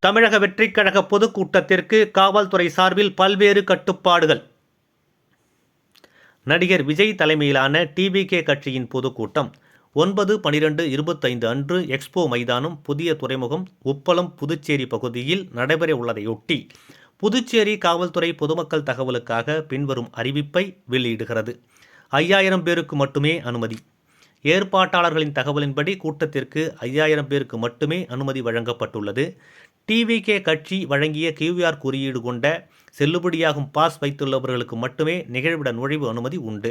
தமிழக வெற்றிக் கழக பொதுக்கூட்டத்திற்கு காவல்துறை சார்பில் பல்வேறு கட்டுப்பாடுகள். நடிகர் விஜய் தலைமையிலான டிவிகே கட்சியின் பொதுக்கூட்டம். ஒன்பது பனிரெண்டு இருபத்தைந்து அன்று எக்ஸ்போ மைதானம் புதிய துறைமுகம் உப்பளம் புதுச்சேரி பகுதியில் நடைபெற உள்ளதையொட்டி புதுச்சேரி காவல்துறை பொதுமக்கள் தகவலுக்காக பின்வரும் அறிவிப்பை வெளியிடுகிறது. ஐயாயிரம் பேருக்கு மட்டுமே அனுமதி. ஏற்பாட்டாளர்களின் தகவலின்படி கூட்டத்திற்கு ஐயாயிரம் பேருக்கு மட்டுமே அனுமதி வழங்கப்பட்டுள்ளது. டிவிகே கட்சி வழங்கிய கியூஆர் குறியீடு கொண்ட செல்லுபடியாகும் பாஸ் வைத்துள்ளவர்களுக்கு மட்டுமே நிகழ்விட நுழைவு அனுமதி உண்டு.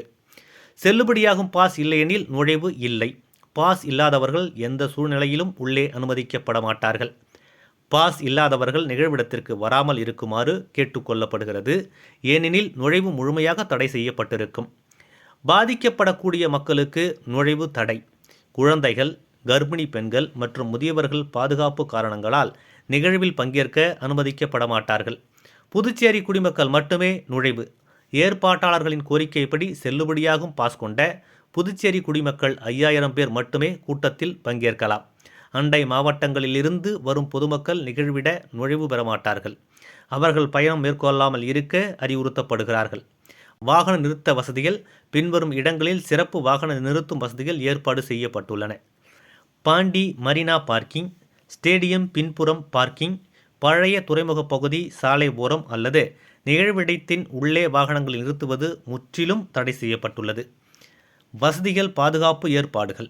செல்லுபடியாகும் பாஸ் இல்லையெனில் நுழைவு இல்லை. பாஸ் இல்லாதவர்கள் எந்த சூழ்நிலையிலும் உள்ளே அனுமதிக்கப்பட மாட்டார்கள். பாஸ் இல்லாதவர்கள் நிகழ்விடத்திற்கு வராமல் இருக்குமாறு கேட்டுக்கொள்ளப்படுகிறது ஏனெனில் நுழைவு முழுமையாக தடை செய்யப்பட்டிருக்கும். பாதிக்கப்படக்கூடிய மக்களுக்கு நுழைவு தடை. குழந்தைகள் கர்ப்பிணி பெண்கள் மற்றும் முதியவர்கள் பாதுகாப்பு காரணங்களால் நிகழ்வில் பங்கேற்க அனுமதிக்கப்பட மாட்டார்கள் புதுச்சேரி குடிமக்கள் மட்டுமே நுழைவு. ஏற்பாட்டாளர்களின் கோரிக்கைப்படி செல்லுபடியாகும் பாஸ் கொண்ட புதுச்சேரி குடிமக்கள் ஐயாயிரம் பேர் மட்டுமே கூட்டத்தில் பங்கேற்கலாம். அண்டை மாவட்டங்களிலிருந்து வரும் பொதுமக்கள் நிகழ்விட நுழைவு பெற மாட்டார்கள் அவர்கள் பயணம் மேற்கொள்ளாமல் இருக்க அறிவுறுத்தப்படுகிறார்கள். வாகன நிறுத்த வசதிகள் பின்வரும் இடங்களில் சிறப்பு வாகன நிறுத்தும் வசதிகள் ஏற்பாடு செய்யப்பட்டுள்ளன. பாண்டி மரீனா பார்க்கிங் ஸ்டேடியம் பின்புறம் பார்க்கிங் பழைய துறைமுக பகுதி சாலை ஓரம் அல்லது நிகழ்விடத்தின் உள்ளே வாகனங்கள் நிறுத்துவது முற்றிலும் தடை செய்யப்பட்டுள்ளது. வசதிகள் பாதுகாப்பு ஏற்பாடுகள்.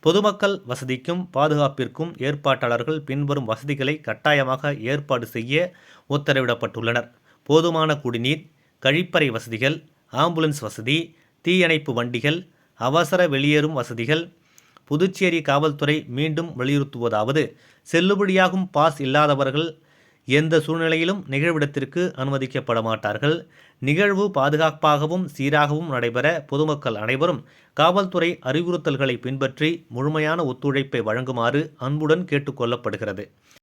பொதுமக்கள் வசதிக்கும் பாதுகாப்பிற்கும் ஏற்பாட்டாளர்கள் பின்வரும் வசதிகளை கட்டாயமாக ஏற்பாடு செய்ய உத்தரவிடப்பட்டுள்ளனர். போதுமான குடிநீர் கழிப்பறை வசதிகள் ஆம்புலன்ஸ் வசதி தீயணைப்பு வண்டிகள் அவசர வெளியேறும் வசதிகள் புதுச்சேரி காவல்துறை மீண்டும் வலியுறுத்துவதாவது. செல்லுபடியாகும் பாஸ் இல்லாதவர்கள் எந்த சூழ்நிலையிலும் நிகழ்விடத்திற்கு அனுமதிக்கப்பட மாட்டார்கள் நிகழ்வு பாதுகாப்பாகவும் சீராகவும் நடைபெற பொதுமக்கள் அனைவரும் காவல்துறை அறிவுறுத்தல்களை பின்பற்றி முழுமையான ஒத்துழைப்பை வழங்குமாறு அன்புடன் கேட்டுக்கொள்ளப்படுகிறது